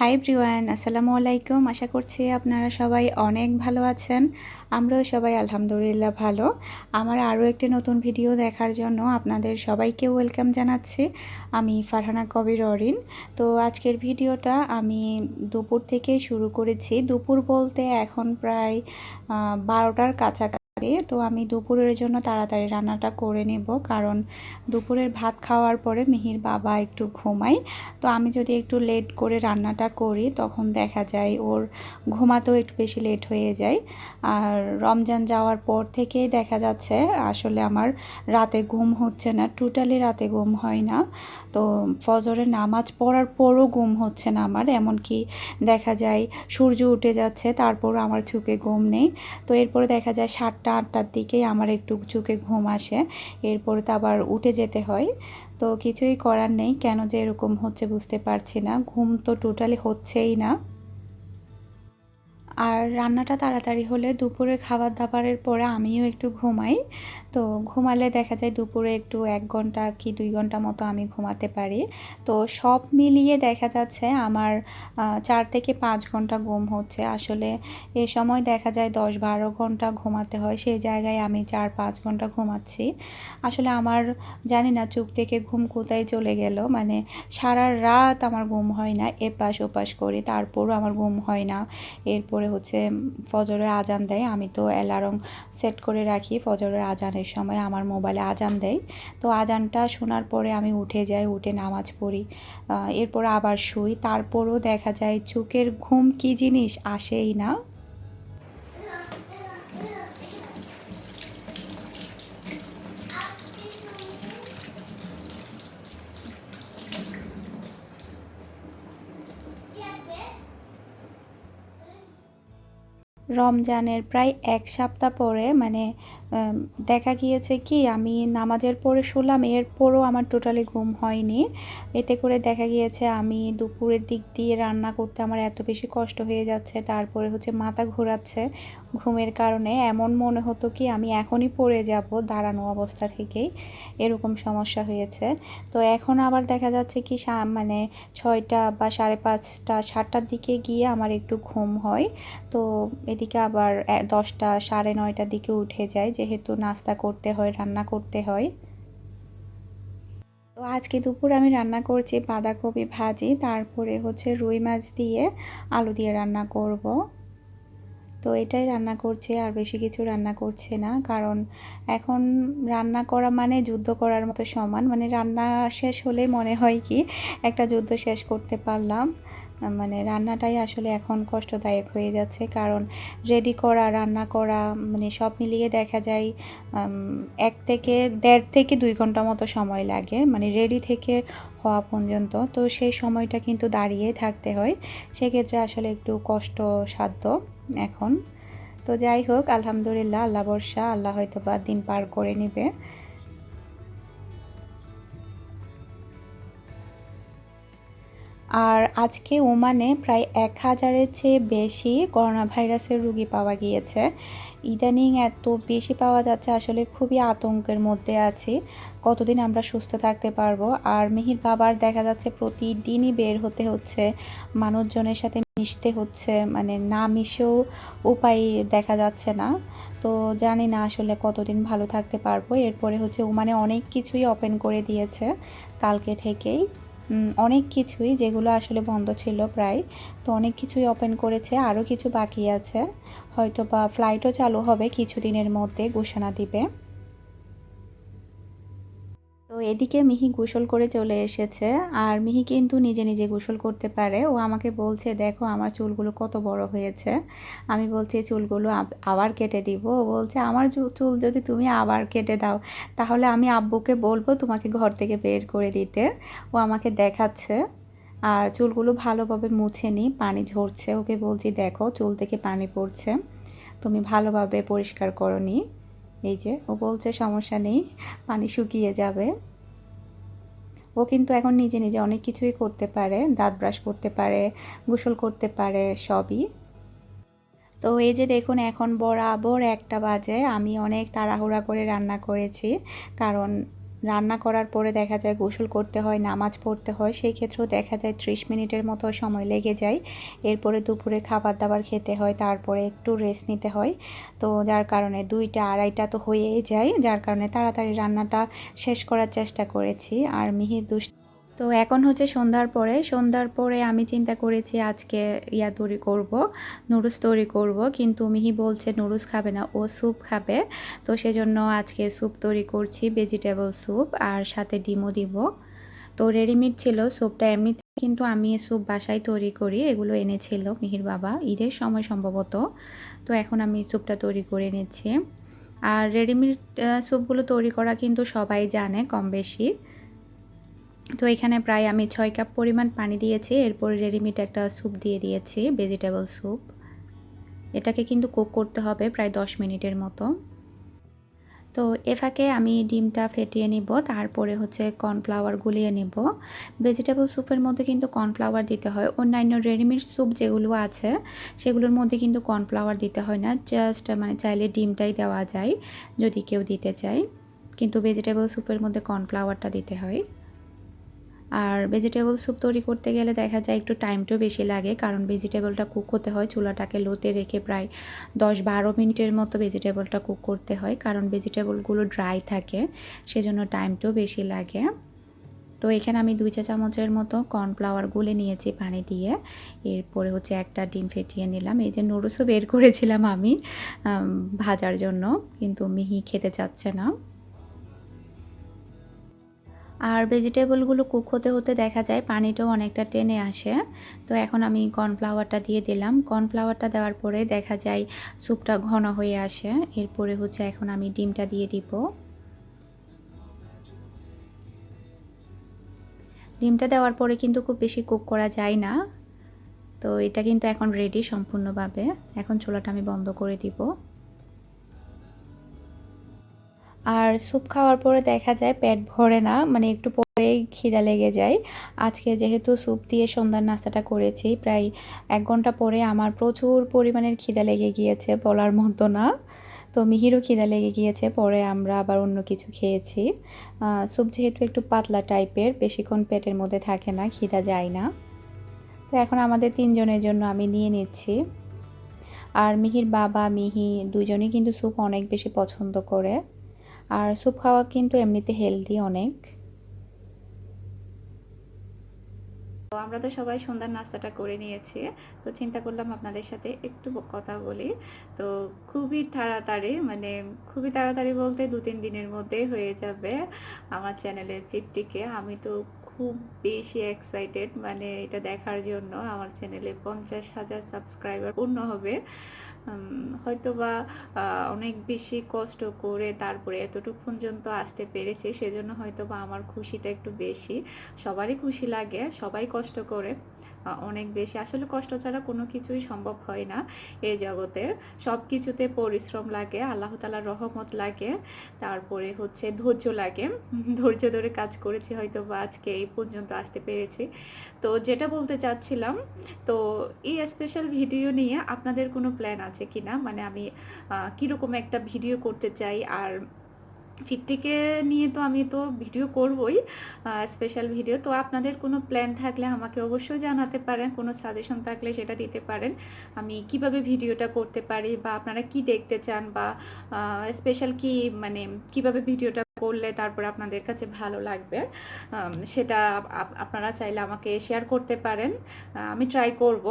High ব্রিওয়ান আসসালামু আলাইকুম। আশা করছি আপনারা সবাই অনেক ভালো আছেন। আমরাও সবাই আলহামদুলিল্লাহ ভালো। আমার আরও একটি নতুন ভিডিও দেখার জন্য আপনাদের সবাইকে ওয়েলকাম জানাচ্ছি। আমি ফারহানা কবির অরিন। তো আজকের ভিডিওটা আমি দুপুর থেকে শুরু করেছি। দুপুর বলতে এখন প্রায় বারোটার কাছাকাছি। তো আমি দুপুরের জন্য তাড়াতাড়ি রান্নাটা করে নেব। কারণ দুপুরের ভাত খাওয়ার পরে মিহির বাবা একটু ঘুমায়। তো আমি যদি একটু লেট করে রান্নাটা করি, তখন দেখা যায় ওর ঘুমাতেও একটু বেশি লেট হয়ে যায়। আর রমজান যাওয়ার পর থেকেই দেখা যাচ্ছে, আসলে আমার রাতে ঘুম হচ্ছে না। টোটালি রাতে ঘুম হয় না। তো ফজরের নামাজ পড়ার পরও ঘুম হচ্ছে না আমার, এমনকি দেখা যায় সূর্য উঠে যাচ্ছে, তারপর আমার চোখে ঘুম নেই। তো এরপরে দেখা যায় সাতটা, আটটার দিকেই আমার একটু চোখে ঘুম আসে, এরপরে তো আবার উঠে যেতে হয়। তো কিছুই করার নেই, কেন যে এরকম হচ্ছে বুঝতে পারছি না, ঘুম তো টোটালি হচ্ছেই না। আর রান্নাটা তাড়াতাড়ি হলে দুপুরের খাবার দাবারের পরে আমিও একটু ঘুমাই। তো ঘুমালে দেখা যায় দুপুরে একটু এক ঘণ্টা কি দুই ঘণ্টা মতো আমি ঘুমাতে পারি। তো সব মিলিয়ে দেখা যাচ্ছে আমার চার থেকে পাঁচ ঘণ্টা ঘুম হচ্ছে। আসলে এ সময় দেখা যায় দশ বারো ঘণ্টা ঘুমাতে হয় সেই জায়গায় আমি চার পাঁচ ঘণ্টা ঘুমাচ্ছি। আসলে আমার, জানি না চুপ থেকে ঘুম কোথায় চলে গেল মানে সারা রাত আমার ঘুম হয় না, এপাশ ওপাশ করি, তারপরও আমার ঘুম হয় না। এরপরে হচ্ছে ফজরের আজান দেয়, আমি তো অ্যালার্ম সেট করে রাখি, ফজরের আজানের সময় আমার মোবাইলে আজান দেয়। তো আজানটা শোনার পরে আমি উঠে যাই, উঠে নামাজ পড়ি। এরপর আবার শুই। তারপরও দেখা যায় চোখের ঘুম কী জিনিস আসেই না। রমজানের প্রায় এক সপ্তাহ পরে মানে দেখা গিয়েছে কি, আমি নামাজের পরে শুলাম, এরপরও আমার টোটালি ঘুম হয়নি। এতে করে দেখা গিয়েছে আমি দুপুরের দিক দিয়ে রান্না করতে আমার এত বেশি কষ্ট হয়ে যাচ্ছে, তারপরে হচ্ছে মাথা ঘোরাচ্ছে ঘুমের কারণে। এমন মনে হতো কি, আমি এখনই পড়ে যাব দাঁড়ানো অবস্থা থেকেই, এরকম সমস্যা হয়েছে। তো এখন আবার দেখা যাচ্ছে কি মানে ছয়টা বা সাড়ে পাঁচটা, সাতটার দিকে গিয়ে আমার একটু ঘুম হয়। তো এদিকে আবার দশটা, সাড়ে নয়টার দিকে উঠে যায় যেহেতু নাস্তা করতে হয়, রান্না করতে হয়। তো আজকে দুপুর আমি রান্না করছি বাঁধাকপি ভাজি, তারপরে হচ্ছে রুই মাছ দিয়ে আলু দিয়ে রান্না করব। তো এটাই রান্না করছে, আর বেশি কিছু রান্না করছে না, কারণ এখন রান্না করা মানে যুদ্ধ করার মতো সমান মানে রান্না শেষ হলে মনে হয় কি একটা যুদ্ধ শেষ করতে পারলাম। মানে রান্নাটাই আসলে এখন কষ্টদায়ক হয়ে যাচ্ছে। কারণ রেডি করা, রান্না করা মানে সব মিলিয়ে দেখা যায় এক থেকে দেড় থেকে দুই ঘণ্টা মতো সময় লাগে মানে রেডি থেকে হওয়া পর্যন্ত। তো সেই সময়টা কিন্তু দাঁড়িয়ে থাকতে হয়। সেক্ষেত্রে আসলে একটু কষ্টসাধ্য এখন। তো যাই হোক, আলহামদুলিল্লাহ, আল্লাহ বর্ষা আল্লাহ হয়তো বা দিন পার করে নেবে। আর আজকে ওমানে প্রায় এক হাজারের চেয়ে বেশি করোনা ভাইরাসের রুগী পাওয়া গিয়েছে। ইদানিং এত বেশি পাওয়া যাচ্ছে, আসলে খুবই আতঙ্কের মধ্যে আছি। কতদিন আমরা সুস্থ থাকতে পারব? আর মিহির বাবার দেখা যাচ্ছে প্রতিদিনই বের হতে হচ্ছে, মানুষজনের সাথে মিশতে হচ্ছে মানে না মিশেও উপায় দেখা যাচ্ছে না। তো জানি না আসলে কতদিন ভালো থাকতে পারব। এরপরে হচ্ছে ওমানে অনেক কিছুই ওপেন করে দিয়েছে, কালকে থেকেই। অনেক কিছুই যেগুলো আসলে বন্ধ ছিল প্রায়। তো অনেক কিছুই ওপেন করেছে আরও কিছু বাকি আছে। হয়তো বা ফ্লাইটও চালু হবে কিছুদিনের মধ্যে, ঘোষণা দিবে। এদিকে মিহি গোসল করে চলে এসেছে আর মিহি কিন্তু নিজে নিজে গোসল করতে পারে। ও আমাকে বলছে, দেখো, আমার চুলগুলো কত বড় হয়েছে। আমি বলছি, চুলগুলো আবার কেটে দিব? ও বলছে, আমার চুল যদি তুমি আবার কেটে দাও, তাহলে আমি আব্বুকে বলব তোমাকে ঘর থেকে বের করে দিতে। ও আমাকে দেখাচ্ছে আর চুলগুলো ভালোভাবে মুছে নিই পানি ঝরছে। ওকে বলছি, দেখো, চুল থেকে পানি পড়ছে। তুমি ভালোভাবে পরিষ্কার করো নি। এই যে, ও বলছে সমস্যা নেই, পানি শুকিয়ে যাবে। ও কিন্তু এখন নিজে নিজে অনেক কিছুই করতে পারে, দাঁত ব্রাশ করতে পারে, গোসল করতে পারে, সবই। তো এই যে দেখুন, এখন বরাবর একটা বাজে, আমি অনেক তাড়াহুড়া করে রান্না করেছি, কারণ রান্না করার পরে দেখা যায় গোসল করতে হয়, নামাজ পড়তে হয়, সেই ক্ষেত্রেও দেখা যায় ত্রিশ মিনিটের মতো সময় লেগে যায়। এরপরে দুপুরে খাবার দাবার খেতে হয়, তারপরে একটু রেস্ট নিতে হয়। তো যার কারণে দুইটা, আড়াইটা তো হয়েই যায়, যার কারণে তাড়াতাড়ি রান্নাটা শেষ করার চেষ্টা করেছি। আর মিহির দুষ্ট তো এখন হচ্ছে সন্ধ্যার পরে সন্ধ্যার পরে আমি চিন্তা করেছি আজকে ইয়া তৈরি করব, নুডলস তৈরি করব, কিন্তু মিহি বলছে নুডলস খাবে না, ও স্যুপ খাবে। তো সেজন্য আজকে স্যুপ তৈরি করছি ভেজিটেবল স্যুপ আর সাথে ডিমও দিব। তো রেডিমেড ছিল, স্যুপটা এমনিতে কিন্তু আমি স্যুপ বাসায় তৈরি করি, এগুলো এনেছিল মিহির বাবা, ঈদের সময় সম্ভবত। তো এখন আমি স্যুপটা তৈরি করে নিচ্ছি আর রেডিমেড স্যুপগুলো তৈরি করা কিন্তু সবাই জানে কম বেশি। তো এখানে প্রায় আমি ছয় কাপ পরিমাণ পানি দিয়েছি, এরপর রেডিমেড একটা স্যুপ দিয়ে দিয়েছি ভেজিটেবল স্যুপ এটাকে কিন্তু কুক করতে হবে প্রায় দশ মিনিটের মতো। তো এ ফাঁকে আমি ডিমটা ফেটিয়ে নিব, তারপরে হচ্ছে কর্নফ্লাওয়ার গুলিয়ে নিব। ভেজিটেবল স্যুপের মধ্যে কিন্তু কর্নফ্লাওয়ার দিতে হয়, অন্যান্য রেডিমেড স্যুপ যেগুলো আছে, সেগুলোর মধ্যে কিন্তু কর্নফ্লাওয়ার দিতে হয় না জাস্ট মানে চাইলে ডিমটাই দেওয়া যায়, যদি কেউ দিতে চায়। কিন্তু ভেজিটেবল স্যুপের মধ্যে কর্নফ্লাওয়ারটা দিতে হয়। আর ভেজিটেবল স্যুপ তৈরি করতে গেলে দেখা যায় একটু টাইমটাও বেশি লাগে, কারণ ভেজিটেবলটা কুক হতে হয়, চুলাটাকে লোতে রেখে প্রায় দশ বারো মিনিটের মতো ভেজিটেবলটা কুক করতে হয়, কারণ ভেজিটেবলগুলো ড্রাই থাকে, সেজন্য টাইমটাও বেশি লাগে। তো এখানে আমি দুই চা চামচের মতো কর্নফ্লাওয়ার গুলে নিয়েছি পানি দিয়ে, এরপরে হচ্ছে একটা ডিম ফেটিয়ে নিলাম, এই যে নুডলসও বের করেছিলাম আমি, ভাজার জন্য, কিন্তু মিহি খেতে চাচ্ছে না। আর ভেজিটেবলগুলো কুক হতে হতে দেখা যায় পানিটাও অনেকটা টেনে আসে। তো এখন আমি কর্নফ্লাওয়ারটা দিয়ে দিলাম। কর্নফ্লাওয়ারটা দেওয়ার পরে দেখা যায় স্যুপটা ঘন হয়ে আসে। এরপরে হচ্ছে এখন আমি ডিমটা দিয়ে দিব। ডিমটা দেওয়ার পরে কিন্তু খুব বেশি কুক করা যায় না। তো এটা কিন্তু এখন রেডি সম্পূর্ণভাবে। এখন চুলাটা আমি বন্ধ করে দিব। আর স্যুপ খাওয়ার পরে দেখা যায় পেট ভরে না মানে একটু পরেই খিদা লেগে যায়। আজকে যেহেতু স্যুপ দিয়ে সন্ধ্যার নাস্তাটা করেছি, প্রায় এক ঘণ্টা পরে আমার প্রচুর পরিমাণের খিদা লেগে গিয়েছে বলার মতো না। তো মিহিরও খিদা লেগে গিয়েছে, পরে আমরা আবার অন্য কিছু খেয়েছি। স্যুপ যেহেতু একটু পাতলা টাইপের, বেশিক্ষণ পেটের মধ্যে থাকে না, খিদা যায় না। তো এখন আমাদের তিনজনের জন্য আমি নিয়ে নিচ্ছি। আর মিহির বাবা, মিহি দুজনেই কিন্তু স্যুপ অনেক বেশি পছন্দ করে। আর স্যুপ খাওয়া কিন্তু এমনিতে হেলদি অনেক। তো আমরা তো সবাই সন্ধ্যার নাস্তাটা করে নিয়েছি, তো চিন্তা করলাম আপনাদের সাথে একটু কথা বলি। তো খুবই তাড়াতাড়ি মানে খুবই তাড়াতাড়ি বলতে দু তিন দিনের মধ্যে হয়ে যাবে আমার চ্যানেলের ফিফটিকে আমি তো খুব বেশি এক্সাইটেড মানে এটা দেখার জন্য আমার চ্যানেলে পঞ্চাশ হাজার সাবস্ক্রাইবার পূর্ণ হবে। হয়তো বা অনেক বেশি কষ্ট করে তারপরে এতটুকু পর্যন্ত আসতে পেরেছে, সেজন্য হয়তো বা আমার খুশিটা একটু বেশি। সবারই খুশি লাগে, সবাই কষ্ট করে। অনেক বেশি। আসলে কষ্ট ছাড়া কোনো কিছুই সম্ভব হয় না এই জগতে। সব কিছুতে পরিশ্রম লাগে, আল্লাহ তালার রহমত লাগে, তারপরে হচ্ছে ধৈর্য লাগে। ধৈর্য ধরে কাজ করেছি হয়তো বা আজকে এই পর্যন্ত আসতে পেরেছি। তো যেটা বলতে চাচ্ছিলাম, তো এই স্পেশাল ভিডিও নিয়ে আপনাদের কোনো প্ল্যান আছে কি না মানে আমি কীরকম একটা ভিডিও করতে চাই? আর ফিফটিকে নিয়ে তো আমি তো ভিডিও করবই স্পেশাল ভিডিও তো আপনাদের কোনো প্ল্যান থাকলে আমাকে অবশ্যই জানাতে পারেন, কোনো সাজেশন থাকলে সেটা দিতে পারেন। আমি কীভাবে ভিডিওটা করতে পারি বা আপনারা কি দেখতে চান বা স্পেশাল কি মানে কীভাবে ভিডিওটা করলে তারপর আপনাদের কাছে ভালো লাগবে সেটা আপনারা চাইলে আমাকে শেয়ার করতে পারেন। আমি ট্রাই করব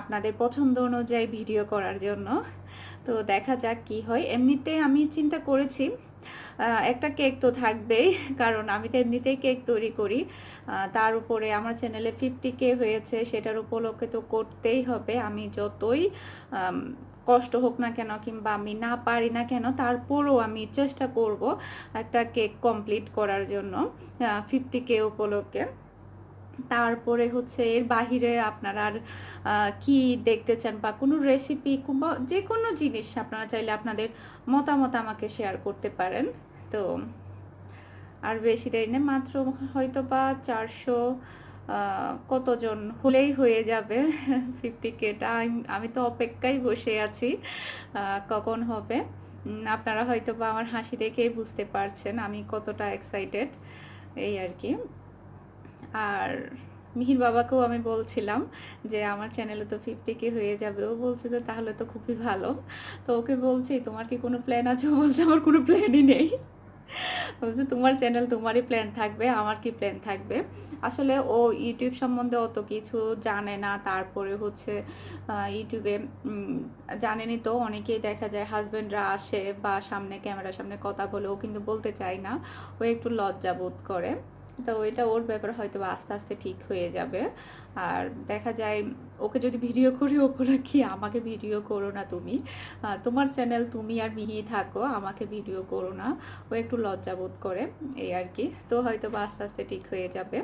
আপনাদের পছন্দ অনুযায়ী ভিডিও করার জন্য। তো দেখা যাক কি হয়। এমনিতে আমি চিন্তা করেছি একটা কেক তো থাকবেই, কারণ আমি তো এমনিতেই কেক তৈরি করি। তার উপরে আমার চ্যানেলে ফিফটি কে হয়েছে, সেটার উপলক্ষে তো করতেই হবে। আমি যতই কষ্ট হোক না কেন কিংবা আমি না পারি না কেন, তারপরও আমি চেষ্টা করব একটা কেক কমপ্লিট করার জন্য ফিফটি কে উপলক্ষে। তারপরে হচ্ছে এর বাহিরে আপনারা আর কি দেখতে চান বা কোনো রেসিপি কিংবা যে কোনো জিনিস আপনারা চাইলে আপনাদের মতামত আমাকে শেয়ার করতে পারেন। তো আর বেশি দেরি নেই মাত্র হয়তো বা চারশো কতজন হলেই হয়ে যাবে ফিফটি কেটা আমি তো অপেক্ষায় বসে আছি কখন হবে। আপনারা হয়তো বা আমার হাসি দেখেই বুঝতে পারছেন আমি কতটা এক্সাইটেড এই আর কি। আর মিহির বাবাকেও আমি বলছিলাম যে আমার চ্যানেলে তো ফিফটি কে হয়ে যাবে। ও বলছে যে তাহলে তো খুবই ভালো। তো ওকে বলছি তোমার কি কোনো প্ল্যান আছে? বলছে আমার কোনো প্ল্যানই নেই। বলছে তোমার চ্যানেল তোমারই প্ল্যান থাকবে আমার কি প্ল্যান থাকবে? আসলে ও ইউটিউব সম্বন্ধে অত কিছু জানে না। তারপরে হচ্ছে ইউটিউবে উম, জানেনই তো অনেকেই দেখা যায় হাজব্যান্ডরা আসে বা সামনে ক্যামেরার সামনে কথা বলে। ও কিন্তু বলতে চায় না। ও একটু লজ্জা বোধ করে। তো এটা ওর ব্যাপার হয়তো আস্তে আস্তে ঠিক হয়ে যাবে। আর দেখা যায় ওকে যদি ভিডিও করি, ও কি, আমাকে ভিডিও করো না তুমি? তোমার চ্যানেল তুমি আর মিহি থাকো, আমাকে ভিডিও করো না। ও একটু লজ্জা বোধ করে, এই আর কি। তো হয়তো বা আস্তে আস্তে ঠিক হয়ে যাবে।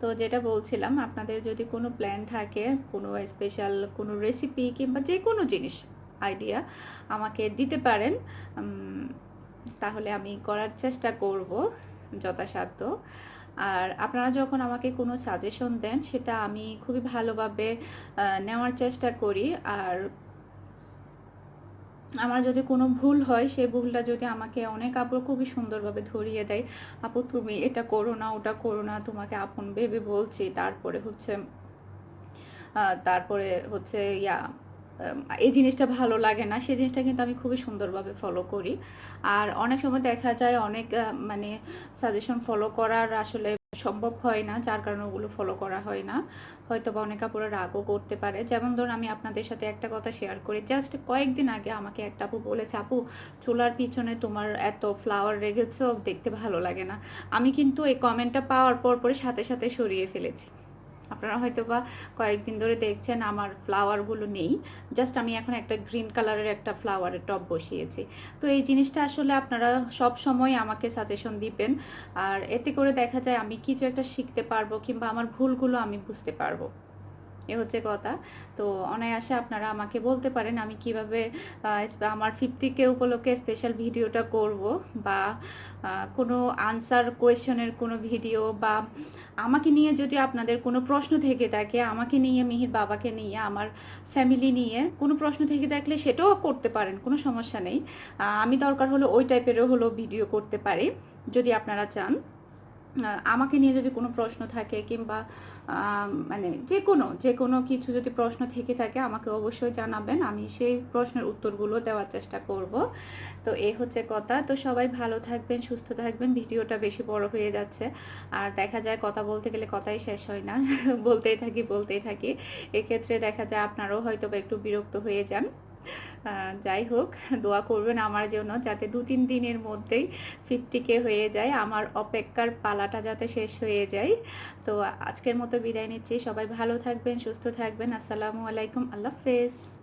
তো যেটা বলছিলাম, আপনাদের যদি কোনো প্ল্যান থাকে, কোনো স্পেশাল কোনো রেসিপি কিংবা যে কোনো জিনিস আইডিয়া আমাকে দিতে পারেন তাহলে আমি করার চেষ্টা করব। যথাসাধ্য। আর আপনারা যখন আমাকে কোনো সাজেশন দেন, সেটা আমি খুবই ভালোভাবে নেওয়ার চেষ্টা করি। আর আমার যদি কোনো ভুল হয়, সেই ভুলটা যদি আমাকে অনেক আপু খুবই সুন্দরভাবে ধরিয়ে দেয়, আপু, তুমি এটা করো না, ওটা করো না, তোমাকে আপন ভেবে বলছি। তারপরে হচ্ছে তারপরে হচ্ছে ইয়া এই জিনিসটা ভালো লাগে না সেই জিনিসটা কিন্তু আমি খুবই সুন্দরভাবে ফলো করি। আর অনেক সময় দেখা যায় অনেক মানে সাজেশন ফলো করার আসলে সম্ভব হয় না, যার কারণে ওগুলো ফলো করা হয় না। হয়তো বা অনেক আপুরা রাগও করতে পারে। যেমন ধরুন আমি আপনাদের সাথে একটা কথা শেয়ার করি। জাস্ট কয়েকদিন আগে আমাকে একটা আপু বলেছে, আপু, চুলার পিছনে তোমার এত ফ্লাওয়ার রেখেছ, দেখতে ভালো লাগে না। আমি কিন্তু এই কমেন্টটা পাওয়ার পর পরে সাথে সাথে সরিয়ে ফেলেছি। আপনারা হয়তো বা কয়েকদিন ধরে দেখছেন আমার ফ্লাওয়ারগুলো নেই। জাস্ট আমি এখন একটা গ্রিন কালারের একটা ফ্লাওয়ারের টপ বসিয়েছি। তো এই জিনিসটা আসলে আপনারা সব সময় আমাকে সাজেশন দিবেন। আর এতে করে দেখা যায় আমি কিছু একটা শিখতে পারব কিংবা আমার ভুলগুলো আমি বুঝতে পারব। এ হচ্ছে কথা। তো অনায়াসে আপনারা আমাকে বলতে পারেন আমি কীভাবে আমার ফিফটি কে উপলক্ষে স্পেশাল ভিডিওটা করব বা কোনো আনসার কোয়েশনের কোনো ভিডিও বা, আমাকে নিয়ে যদি আপনাদের কোনো প্রশ্ন থেকে থাকে, আমাকে নিয়ে, মিহির বাবাকে নিয়ে, আমার ফ্যামিলি নিয়ে কোনো প্রশ্ন থেকে থাকলে সেটাও করতে পারেন, কোনো সমস্যা নেই। আমি দরকার হলো ওই টাইপেরও হলো ভিডিও করতে পারি, যদি আপনারা চান। আমাকে নিয়ে যদি কোনো প্রশ্ন থাকে কিংবা মানে যে কোনো যে কোনো কিছু যদি প্রশ্ন থেকে থাকে আমাকে অবশ্যই জানাবেন। আমি সেই প্রশ্নের উত্তরগুলো দেওয়ার চেষ্টা করব। তো এই হচ্ছে কথা। তো সবাই ভালো থাকবেন, সুস্থ থাকবেন। ভিডিওটা বেশি বড় হয়ে যাচ্ছে। আর দেখা যায় কথা বলতে গেলে কথাই শেষ হয় না। বলতেই থাকি বলতেই থাকি। এক্ষেত্রে দেখা যায় আপনারাও হয়তো বা একটু বিরক্ত হয়ে যান। যাই হোক, দোয়া করবেন আমার জন্য যাতে দু তিন দিনের মধ্যেই ফিফটি কে হয়ে যায়। আমার অপেক্ষার পালাটা যাতে শেষ হয়ে যায়। তো আজকের মতো বিদায় নিচ্ছি। সবাই ভালো থাকবেন, সুস্থ থাকবেন। আসসালামু আলাইকুম। আল্লাহ হাফেজ।